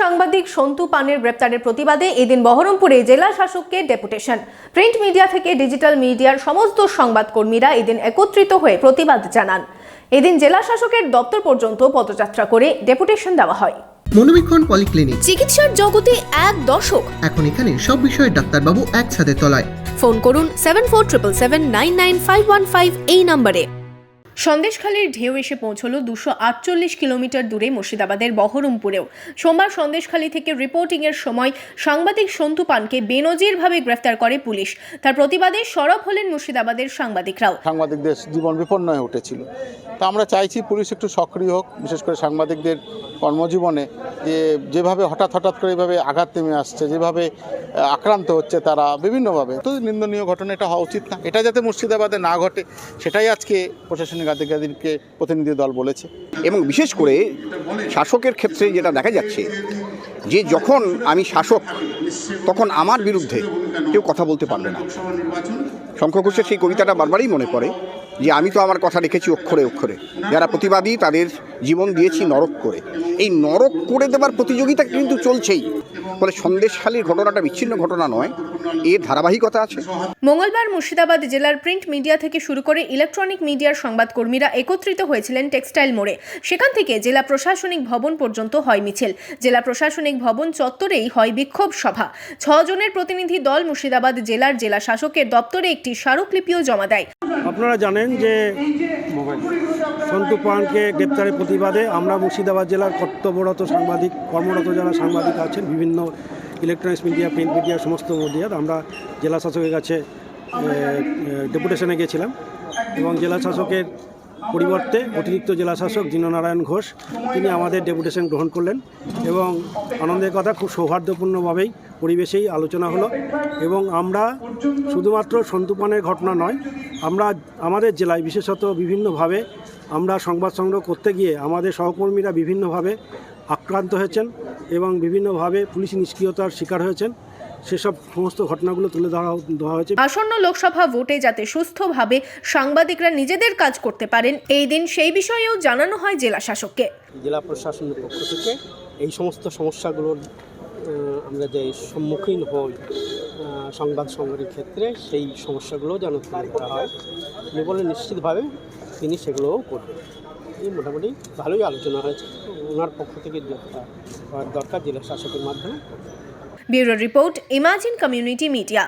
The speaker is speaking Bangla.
সাংবাদিক সন্তু পানের গ্রেপ্তারের প্রতিবাদে এদিন বহরমপুরে জেলা শাসককে ডেপুটেশন। প্রিন্ট মিডিয়া থেকে ডিজিটাল মিডিয়ার সমস্ত সংবাদকর্মীরা এদিন একত্রিত হয়ে প্রতিবাদ জানান। এদিন জেলা শাসকের দপ্তর পর্যন্ত পদযাত্রা করে ডেপুটেশন দেওয়া হয়। মনোবীক্ষণ পলিক্লিনিক। চিকিৎসার জগতে এক দশক। এখন এখানে সব বিষয়ে ডাক্তারবাবু একসাথে তলায়। ফোন করুন seven four triple seven nine nine five one five এই নম্বরে। সন্দেশখালীর ঢেউ এসে পৌঁছলো দুশো আটচল্লিশ কিলোমিটার দূরে মুর্শিদাবাদের বহরমপুরেও। সোমবার সন্দেশখালী থেকে রিপোর্টিংয়ের সময় সাংবাদিক সন্তু পানকে বেনজিরভাবে গ্রেফতার করে পুলিশ। তার প্রতিবাদে সরব হলেন মুর্শিদাবাদের সাংবাদিকরাও। সাংবাদিকদের জীবন বিপন্ন হয়ে উঠেছিল। তা আমরা চাইছি পুলিশ একটু সক্রিয় হোক, বিশেষ করে সাংবাদিকদের কর্মজীবনে, যে যেভাবে হঠাৎ হঠাৎ করে এভাবে আঘাত নেমে আসছে, যেভাবে আক্রান্ত হচ্ছে তারা বিভিন্নভাবে। তো নিন্দনীয় ঘটনা এটা হওয়া উচিত না। এটা যাতে মুর্শিদাবাদে না ঘটে, সেটাই আজকে প্রশাসনিক আধিকারিককে প্রতিনিধি দল বলেছে। এবং বিশেষ করে শাসকের ক্ষেত্রে যেটা দেখা যাচ্ছে, যে যখন আমি শাসক, তখন আমার বিরুদ্ধে কেউ কথা বলতে পারবে না। শঙ্খ ঘোষের সেই কবিতাটা বারবারই মনে পড়ে। যে আমি তো আমার কথা রেখেছি অক্ষরে অক্ষরে। যারা প্রতিবাদী তাদের জীবন দিয়েছি নরক করে। এই নরক করে দেবার প্রতিযোগিতা কিন্তু চলছেই। ফলে সন্দেশখালীর ঘটনাটা বিচ্ছিন্ন ঘটনা নয় এর ধারাবাহিকতা আছে। মঙ্গলবার মুর্শিদাবাদ জেলার প্রিন্ট মিডিয়া থেকে শুরু করে ইলেকট্রনিক মিডিয়ার সংবাদকর্মীরা একত্রিত হয়েছিলেন টেক্সটাইল মোড়ে। সেখান থেকে জেলা প্রশাসনিক ভবন পর্যন্ত হয় মিছিল। জেলা প্রশাসনিক ভবন চত্বরেই হয় বিক্ষোভ সভা। ছজনের প্রতিনিধি দল মুর্শিদাবাদ জেলার জেলা শাসকের দপ্তরে একটি স্মারকলিপিও জমা দেয়। আপনারা জানেন যে সন্তু পানকে গ্রেপ্তারের প্রতিবাদে আমরা মুর্শিদাবাদ জেলার কর্তব্যরত সাংবাদিক, কর্মরত যারা সাংবাদিক আছেন, বিভিন্ন ইলেকট্রনিক্স মিডিয়া প্রিন্ট মিডিয়া সমস্ত মিডিয়ার আমরা জেলা শাসকের কাছে ডেপুটেশনে গিয়েছিলাম এবং জেলা শাসকের পরিবর্তে অতিরিক্ত জেলা শাসক দীননারায়ণ ঘোষ, তিনি আমাদের ডেপুটেশন গ্রহণ করলেন এবং আনন্দের কথা, খুব সৌহার্দ্যপূর্ণভাবেই পরিবেশেই আলোচনা হলো এবং আমরা শুধুমাত্র সন্তুপানের ঘটনা নয় আমরা আমাদের জেলায় বিশেষত বিভিন্নভাবে আমরা সংবাদ সংগ্রহ করতে গিয়ে আমাদের সহকর্মীরা বিভিন্নভাবে আক্রান্ত হয়েছেন এবং বিভিন্নভাবে পুলিশ নিষ্ক্রিয়তার শিকার হয়েছেন। সেসব সমস্ত ঘটনাগুলো তুলে ধরা দেওয়া হয়েছে। আসন্ন লোকসভা ভোটে যাতে সুস্থভাবে সাংবাদিকরা নিজেদের কাজ করতে পারেন এই দিন সেই বিষয়েও জানানো হয় জেলা শাসককে। জেলা প্রশাসনের পক্ষ থেকে এই সমস্ত সমস্যাগুলোর আমরা যে সম্মুখীন হই সংবাদ সংগ্রহের ক্ষেত্রে সেই সমস্যাগুলো যেন তুলে হয়। উনি বলে নিশ্চিতভাবে তিনি সেগুলোও করবেন। এই মোটামুটি ভালোই আলোচনা হয়েছে। ওনার পক্ষ থেকে হওয়ার দরকার, জেলা শাসকের মাধ্যমে। Bureau report, imagine community media.